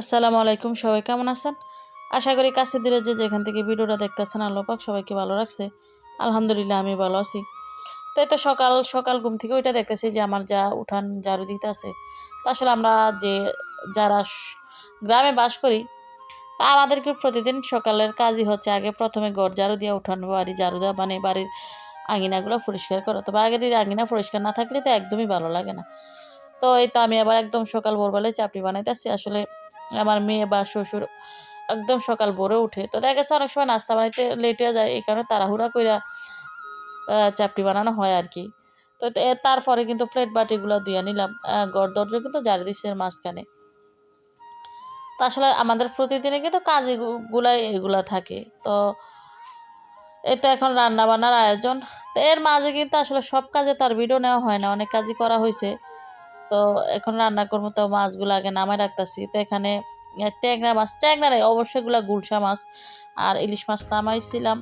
আসসালামু আলাইকুম, সবাই কেমন আছেন? আশা করি কাছে দূরে যে যেখান থেকে ভিডিওটা দেখতেছেন, আল্লাহ পাক সবাইকে ভালো রাখছে। আলহামদুলিল্লাহ, আমি ভালো আছি। তো তো সকাল সকাল ঘুম থেকে ওইটা দেখতেছি যে আমার যা উঠান ঝাড়ু দিতে আছে। তো আসলে আমরা যে, যারা গ্রামে বাস করি, তা আমাদেরকে প্রতিদিন সকালের কাজই হচ্ছে আগে প্রথমে ঘর ঝাড়ু দিয়ে উঠান, বাড়ি ঝাড়ু দেওয়া মানে বাড়ির আঙিনাগুলো পরিষ্কার করা। তবে আগের আঙিনা পরিষ্কার না থাকলে তো একদমই ভালো লাগে না। তো এই তো আমি আবার একদম সকাল ভোরবেলায় চাপড়ি বানাইতেছি। আসলে আমার মেয়ে বা শ্বশুর একদম সকাল ভোরে উঠে। তো দেখা গেছে অনেক সময় নাস্তা বানাইতে লেট হয়ে যায়, এই কারণে তাড়াহুড়া কইরা চাপটি বানানো হয় আর কি তো তারপরে কিন্তু প্লেট বাটিগুলো ধুয়ে নিলাম। গড় দরজা কিন্তু জারি দিচ্ছে মাঝখানে। তো আসলে আমাদের প্রতিদিনে কিন্তু কাজগুলাই এগুলা থাকে। তো এই তো এখন রান্না বান্নার আয়োজন। তো এর মাঝে কিন্তু আসলে সব কাজে তো আর ভিডিও নেওয়া হয় না। অনেক কাজই করা হয়েছে তো এখন রান্না করব, তো মাছগুলো আগে নামায় রাখতেছি। তো এখানে ট্যাংরা মাছ, ট্যাংরা অবশ্যই এগুলো গুলশা মাছ আর ইলিশ মাছ নামাইছিলাম।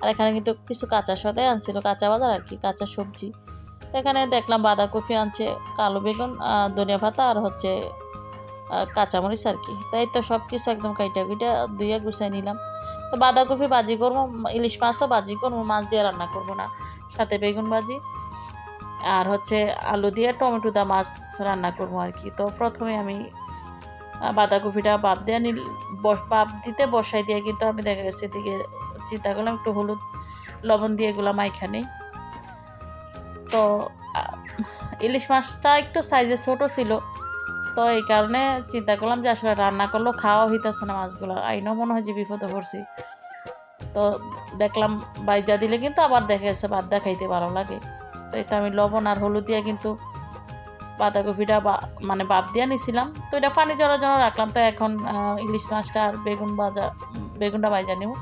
আর এখানে কিন্তু কিছু কাঁচা সদাই আনছিল, কাঁচা বাজার আর কি, কাঁচা সবজি। তো এখানে দেখলাম বাঁধাকপি আনছে কালো বেগুন ধনিয়া পাতা আর হচ্ছে কাঁচামরিচ আর কি। তাই তো সব কিছু একদম কাইটা কুইটা ধুয়ে গুছাই নিলাম। তো বাঁধাকপি বাজি করব, ইলিশ মাছও বাজি করব, মাছ দিয়ে রান্না করব না। সাথে বেগুন ভাজি। আর হচ্ছে আলু দিয়ে টমেটো দা মাছ রান্না করব আর কি। তো প্রথমে আমি বাঁধাকপিটা বাপ দিয়ে নিল বাপ দিতে বসাই দিয়ে কিন্তু আমি দেখা গেছে এদিকে চিন্তা করলাম একটু হলুদ, লবণ দিয়ে এগুলো নেই। তো ইলিশ মাছটা একটু সাইজে ছোট ছিল। তো এই কারণে চিন্তা করলাম যে আসলে রান্না করলেও খাওয়া হইতেছে না মাছগুলো। আইনও মনে হয় যে বিপদে পড়ছি। তো দেখলাম বাইজা দিলে কিন্তু আবার দেখা গেছে বাদ দা খাইতে ভালো লাগে। তো এই তো আমি লবণ আর হলুদ দিয়ে কিন্তু বাঁধাকপিটা মানে বাপ দিয়ে নিছিলাম। তো এটা পানি জড়ার জন্য রাখলাম। তো এখন ইলিশ মাছটা আর বেগুন ভাজা, বেগুনটা ভাজা নিব।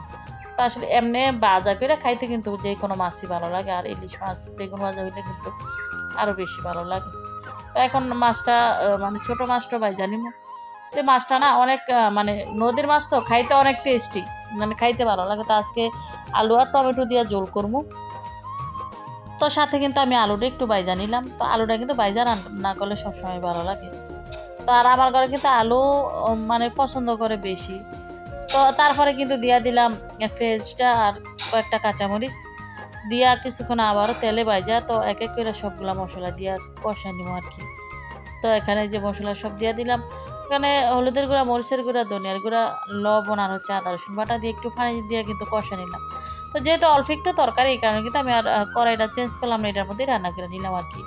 তো আসলে এমনি ভাজা করে খাইতে কিন্তু যে কোনো মাছই ভালো লাগে। আর ইলিশ মাছ, বেগুন ভাজা হইলে কিন্তু আরও বেশি ভালো লাগে। তো এখন মাছটা মানে ছোটো মাছটা ভাজা নিব। তো মাছটা না অনেক মানে নদীর মাছ তো খাইতে অনেক টেস্টি মানে খাইতে ভালো লাগে। তো আজকে আলু আর টমেটো দিয়ে জোল করব। তো সাথে কিন্তু আমি আলুটা একটু বাইজা নিলাম। তো আলুটা কিন্তু বাইজা না করলে সবসময় ভালো লাগে। তো আর আমার ঘরে কিন্তু আলু মানে পছন্দ করে বেশি। তো তারপরে কিন্তু দিয়া দিলাম পেঁয়াজটা আর কয়েকটা কাঁচামরিচ। দিয়া কিছুক্ষণ আবারও তেলে বাইজা, তো এক এক করে সবগুলা মশলা দিয়া কষা নিব আর কি। তো এখানে যে মশলা সব দিয়া দিলাম, এখানে হলুদের গুঁড়া, মরিচের গুঁড়া, ধনিয়ার গুঁড়া, লবণ আর হচ্ছে আদা রসুন বাটা দিয়ে একটু পানি দিয়ে কিন্তু কষা নিলাম। তো যেহেতু অল্প একটু তরকারি, এই কারণে কিন্তু আমি আর কড়াইটা চেঞ্জ করলাম না, এটার মধ্যেই রান্না করে নিলাম আর কি।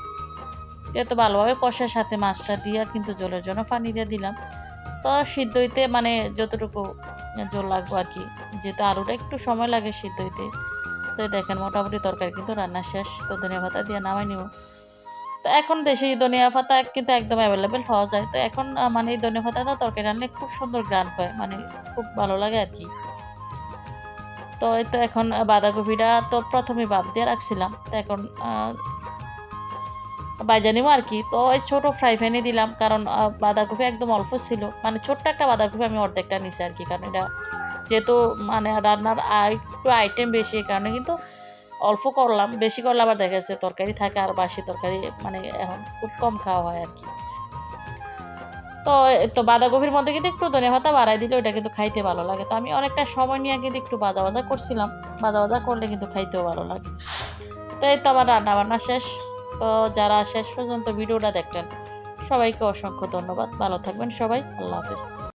যেহেতু ভালোভাবে কষার সাথে মাছটা দিয়ে কিন্তু জলের জন্য পানি দিয়ে দিলাম। তো সিদ্ধ হইতে মানে যতটুকু জল লাগবো আর কি, যেহেতু আলুটা একটু সময় লাগে সিদ্ধ হইতে। তো দেখেন, মোটামুটি তরকারি কিন্তু রান্না শেষ, তো ধনিয়া পাতা দিয়ে নামাই নিব। তো এখন দেশি ধনিয়া পাতা কিন্তু একদম অ্যাভেলেবেল পাওয়া যায়। তো এখন মানে এই ধনিয়া পাতাটা তরকারি রান্নায় খুব সুন্দর গ্রান হয় মানে খুব ভালো লাগে আর কি। তো এই তো এখন বাঁধাকপিটা তো প্রথমে বাদ দিয়ে রাখছিলাম। তো এখন বাইজা নিবো আর কি। তো ওই ছোটো ফ্রাই প্যানে দিলাম, কারণ বাঁধাকপি একদম অল্প ছিল। মানে ছোট্ট একটা বাঁধাকপি আমি অর্ধেকটা নিছি আর কি, কারণ এটা যেহেতু মানে রান্নার একটু আইটেম বেশি কারণে কিন্তু অল্প করলাম। বেশি করলে আবার দেখা যাচ্ছে তরকারি থাকে, আর বাসি তরকারি মানে এখন খুব কম খাওয়া হয় আর কি। তো তো বাঁধাকপির মধ্যে কিন্তু একটু ধনে পাতা বাড়াই দিলে ওটা কিন্তু খাইতে ভালো লাগে। তো আমি অনেকটা সময় নিয়ে কিন্তু একটু বাজা বাজা করছিলাম। বাজা বাজা করলে কিন্তু খাইতেও ভালো লাগে। তো এই তো আমার রান্না বান্না শেষ। তো যারা শেষ পর্যন্ত ভিডিওটা দেখলেন, সবাইকে অসংখ্য ধন্যবাদ। ভালো থাকবেন সবাই। আল্লাহ হাফিজ।